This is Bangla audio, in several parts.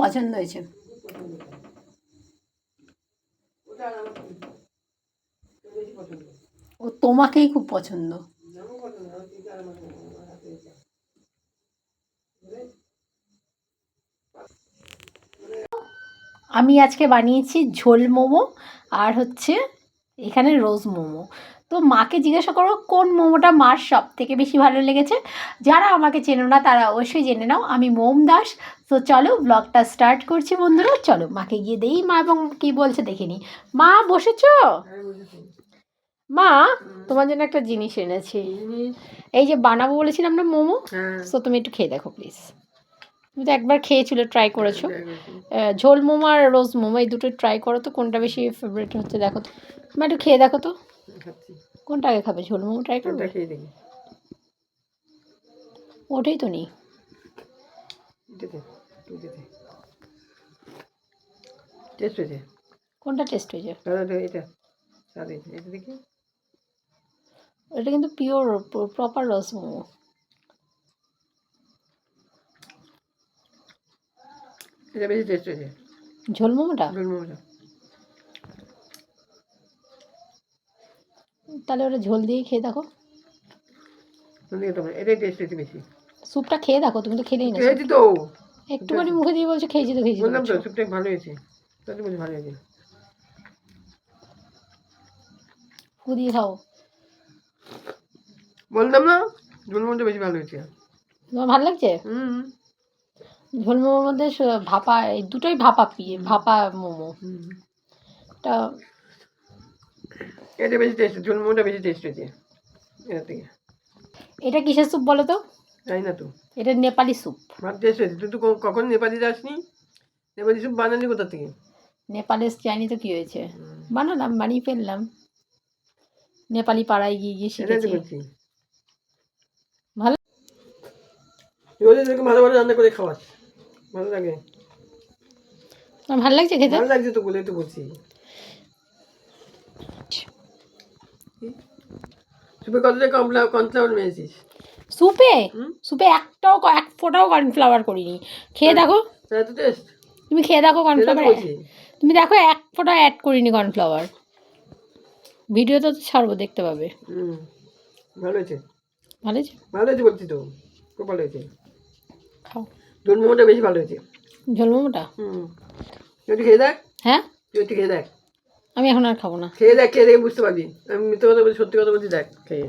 পছন্দ হয়েছে। ও তোমাকেই খুব পছন্দ? আমি আজকে বানিয়েছি ঝোল মোমো আর হচ্ছে এখানে রোজ মোমো তো মাকে জিজ্ঞাসা করো কোন মোমোটা মার সব থেকে বেশি ভালো লেগেছে। যারা আমাকে চেনো না তারা অবশ্যই জেনে নাও আমি মোম দাস। তো চলো ব্লগটা স্টার্ট করছি বন্ধুরা চলো মাকে গিয়ে দেই। মা এবং কী বলছে দেখিনি মা বসেছো? হ্যাঁ, মা তোমার জন্য একটা জিনিস এনেছি। এই যে বানাবো বলেছিলাম না মোমো? হ্যাঁ, তো তুমি একটু খেয়ে দেখো প্লিজ তুমি তো একবার খেয়েছিলে ট্রাই করেছ। আহ, ঝোল মোমো আর রোজ মোমো এই দুটো ট্রাই করো তো কোনটা বেশি ফেভারিট হচ্ছে দেখো তো। তুমি একটু খেয়ে দেখো তো। খাচ্ছি। কোনটা আগে খাবে ঝোল মোমো ট্রাই করবে খেয়ে দেখি। ওটাই তো নেই। টেস্ট হয়েছে? কোনটা টেস্ট হয়েছে? এটা এটা। দেখি। এটা কিন্তু পিওর প্রপার রোজ মোমো। এটা বেশি টেস্ট হয়েছে। ঝোল মোমোটা? ঝোল মোমোটা। তাহলে ওটা ঝোল দিয়ে খেয়ে দেখো। এটাই টেস্ট হয়েছে বেশি। স্যুপটা খেয়ে দেখো তুমি তো খেলেই না খেয়েছি তো। একটুখানি মুখে দিয়ে বলছো খেয়েছি তো খেয়েছি বললাম তো স্যুপটা ভালো হয়েছে। তাতে বলছি ভালো হয়েছে। ফু দিয়ে খাও। বললাম না ঝোল মোমোটা বেশি ভালো হয়েছে। তোমার ভালো লাগছে? হুম। ঝোল মোমোর মধ্যে ভাপা এই দুটোই ভাপা পিয়ে ভাপা মোমো। হুম। এটা বেশি টেস্ট ঝোল মোমোটা বেশি টেস্ট হয়েছে এটা থেকে। এটা কিসের স্যুপ বলো তো? তাই না তো। এটা নেপালি স্যুপ ভাত টেস্ট হয়েছে তুই তো কখন নেপালি যাসনি? নেপালি সব বানালি কোথা থেকে? নেপালে জানি তো কি হয়েছে। বানালাম বানিয়ে ফেললাম। নেপালি পাড়ায় গিয়ে গিয়ে শিখেছি। ভালো ভালো ভালো রান্না করে খাওয়াস। ভালো লাগে। ভালো লাগছে খেতে? ভালো লাগছে তো বলে তো বলছি। সুপে কত টাকা কমলা কনফ্লাওয়ার মেরেছিস স্যুপে হুম? স্যুপে একটাও এক ফোঁটাও কর্নফ্লাওয়ার করিনি। খেয়ে দেখো। তাই টেস্ট তুমি খেয়ে দেখো কর্নফ্লাওয়ার তুমি দেখো এক ফোঁটা অ্যাড করিনি কর্নফ্লাওয়ার ভিডিওতে তো ছাড়বো দেখতে পাবে। ভালো হয়েছে। ভালো হয়েছে? ভালো হয়েছে বলছি তো খুব ভালো হয়েছে। খাও। ঝোল মোমোটা বেশি ভালো হয়েছে। ঝোল মোমোটা? হুম। তুই খেয়ে দেখ। হ্যাঁ? তুই খেয়ে দেখ। আমি এখন আর খাব না। খেয়ে দেখ খেয়ে দেখে বুঝতে পারবি আমি মিথ্যে কথা বলছি সত্যি কথা বলছি দেখ খেয়ে।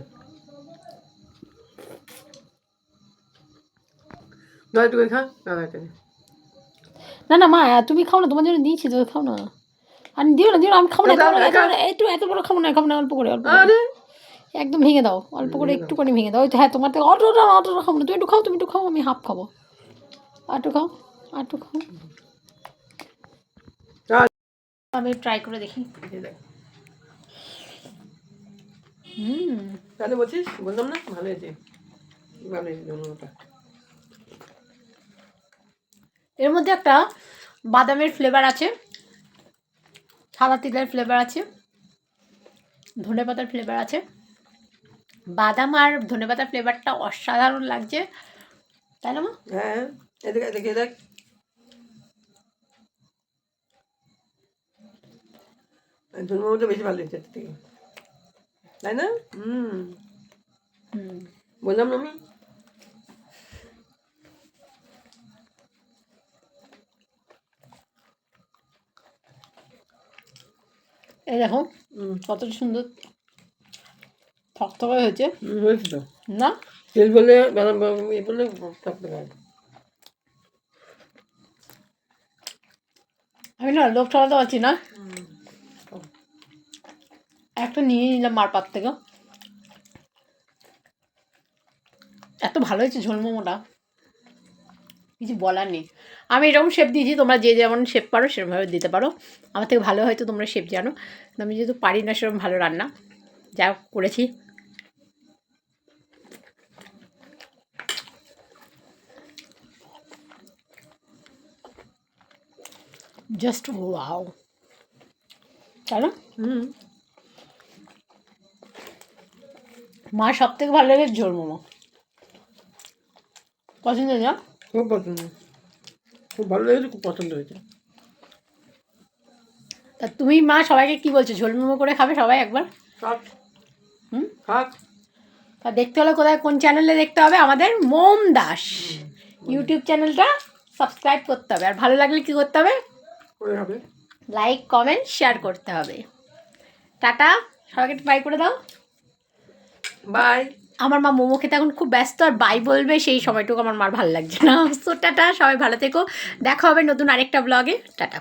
একটু খা। না না মা তুমি খাও না তোমার জন্য দিয়েছি তো খাও না। আর দিও না দিও না আমি খাব না একটু এত বড় খাব না খাব না অল্প করে অল্প একদম ভেঙে দাও অল্প করে একটুখানি ভেঙে দাও। হ্যাঁ তোমার থেকে অতটা না, অতটা খাব না তুমি একটু খাও তুমি একটু খাও আমি হাফ খাব। আর একটু খাও আর একটু খাও। আমি ট্রাই করে দেখি। দেখ। হুম। তাহলে বলছিস বললাম না? ভালো হয়েছে। ভালো হয়েছে ধন্যবাদ এর মধ্যে একটা বাদামের ফ্লেভার আছে সাদা তিলের ফ্লেভার আছে ধনে পাতার ফ্লেভার আছে। বাদাম আর ধনে পাতার ফ্লেভারটা অসাধারণ লাগছে। তাই না মা? হ্যাঁ এদিকে এদিকে খেয়ে দেখ ধন্যবাদ বেশি ভালো এর থেকে। তাই না? হুম। হুম। বললাম না আমি? এই দেখো কত সুন্দর থকথকে হয়েছে। হয়েছে তো। না? তেল বলে এ বললে থাকতে পারে। আমি না লোক ঠকাতে পারছি না। একটা নিয়ে নিলাম মার পাত থেকে এত ভালো হয়েছে ঝোল মোমোটা। কিছু বলার নেই। আমি এরকম শেপ দিয়েছি, তোমরা যে যেমন শেপ পারো সেরকমভাবে দিতে পারো। আমার থেকে ভালো হয়তো তোমরা শেপ জানো। আমি যেহেতু পারি না সেরকম ভালো রান্না, যা করেছি। জাস্ট ওয়াও তাই না হুম। মার সব থেকে ভালো লাগে ঝোল মোমো। পছন্দ না খুব পছন্দ। খুব ভালো লেগেছে খুব পছন্দ হয়েছে। তা তুমি মা সবাইকে কি বলছো? ঝোল মোমো করে খাবে সবাই একবার? খাক। হুম? খাক। তা দেখতে হলে কোথায় কোন চ্যানেলে দেখতে হবে? আমাদের মোম দাস। ইউটিউব চ্যানেলটা সাবস্ক্রাইব করতে হবে। আর ভালো লাগলে কি করতে হবে? লাইক কমেন্ট শেয়ার করতে হবে। টাটা। সবাইকে বাই করে দাও। বাই আমার মা মোমো খেতে এখন খুব ব্যস্ত আর বাই বলবে সেই সময়টুকু আমার মার ভালো লাগছে না। সো টাটা, সবাই ভালো থেকো। দেখা হবে নতুন আরেকটা ব্লগে টাটা।